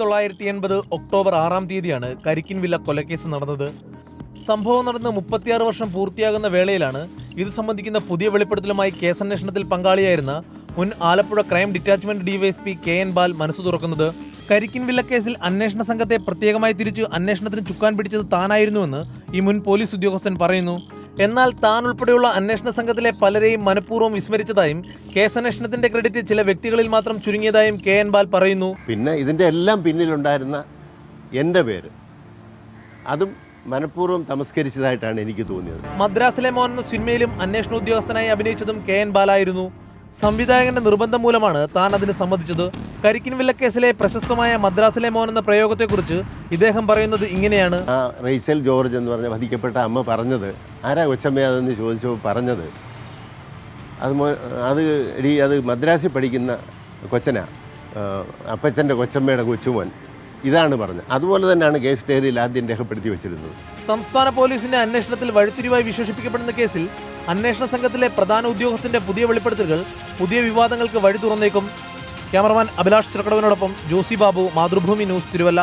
തൊള്ളായിരത്തി എൺപത് ഒക്ടോബർ ആറാം തീയതിയാണ് കരിക്കിൻ വില്ല കൊലക്കേസ് നടന്നത്. സംഭവം നടന്ന് മുപ്പത്തിയാറ് വർഷം പൂർത്തിയാകുന്ന വേളയിലാണ് ഇത് സംബന്ധിക്കുന്ന പുതിയ വെളിപ്പെടുത്തലുമായി കേസന്വേഷണത്തിൽ പങ്കാളിയായിരുന്ന മുൻ Alappuzha crime detachment DYSP K N Bal മനസ്സു തുറക്കുന്നത്. കരിക്കിൻ വില്ല കേസിൽ അന്വേഷണ സംഘത്തെ പ്രത്യേകമായി തിരിച്ച് അന്വേഷണത്തിന് ചുക്കാൻ പിടിച്ചത് താനായിരുന്നുവെന്ന് ഈ മുൻ പോലീസ് ഉദ്യോഗസ്ഥൻ പറയുന്നു. എന്നാൽ താൻ ഉൾപ്പെടെയുള്ള അന്വേഷണ സംഘത്തിലെ പലരെയും മനഃപൂർവം വിസ്മരിച്ചതായും കേസ് അന്വേഷണത്തിന്റെ ക്രെഡിറ്റ് ചില വ്യക്തികളിൽ മാത്രം ചുരുങ്ങിയതായും കെ എൻ ബാൽ പറയുന്നു. പിന്നെ ഇതിന്റെ എല്ലാം പിന്നിലുണ്ടായിരുന്ന എന്റെ പേര്. അതും മനഃപൂർവം തമസ്കരിച്ചതായിട്ടാണ് എനിക്ക് തോന്നിയത്. മദ്രാസിലെ മോഹൻ സിനിമയിലും അന്വേഷണ ഉദ്യോഗസ്ഥനായി അഭിനയിച്ചതും കെ എൻ ബാലായിരുന്നു. സംവിധായകന്റെ നിർബന്ധം മൂലമാണ് താൻ അതിന് സമ്മതിച്ചത്. കരിക്കിൻ വില്ലക്കേസിലെ പ്രശസ്തമായ മദ്രാസിലെ മോൻ എന്ന പ്രയോഗത്തെക്കുറിച്ച് ഇദ്ദേഹം പറയുന്നത് ഇങ്ങനെയാണ്. ആ റൈസൽ ജോർജ് എന്ന് പറഞ്ഞ വധിക്കപ്പെട്ട അമ്മ പറഞ്ഞത്. ആരാ കൊച്ചമ്മയാതെന്ന് ചോദിച്ചപ്പോൾ പറഞ്ഞത്. അത് മോ അത് എടി അത് മദ്രാസിൽ പഠിക്കുന്ന കൊച്ചനാ. അപ്പച്ചന്റെ കൊച്ചമ്മയുടെ കൊച്ചുമോൻ. ഇതാണ് പറഞ്ഞത്. അതുപോലെ തന്നെയാണ് കേസ് ഡയറിയിൽ ആദ്യം രേഖപ്പെടുത്തി വെച്ചിരുന്നത്. സംസ്ഥാന പോലീസിന്റെ അന്വേഷണത്തിൽ വഴിത്തിരിവായി വിശേഷിപ്പിക്കപ്പെടുന്ന കേസിൽ അന്വേഷണ സംഘത്തിലെ പ്രധാന ഉദ്യോഗസ്ഥന്റെ പുതിയ വെളിപ്പെടുത്തലുകൾ പുതിയ വിവാദങ്ങൾക്ക് വഴി തുറന്നേക്കും. ക്യാമറമാൻ അഭിലാഷ് ചെറുക്കടവിനോടൊപ്പം ജോസി ബാബു മാതൃഭൂമി ന്യൂസ് തിരുവല്ല.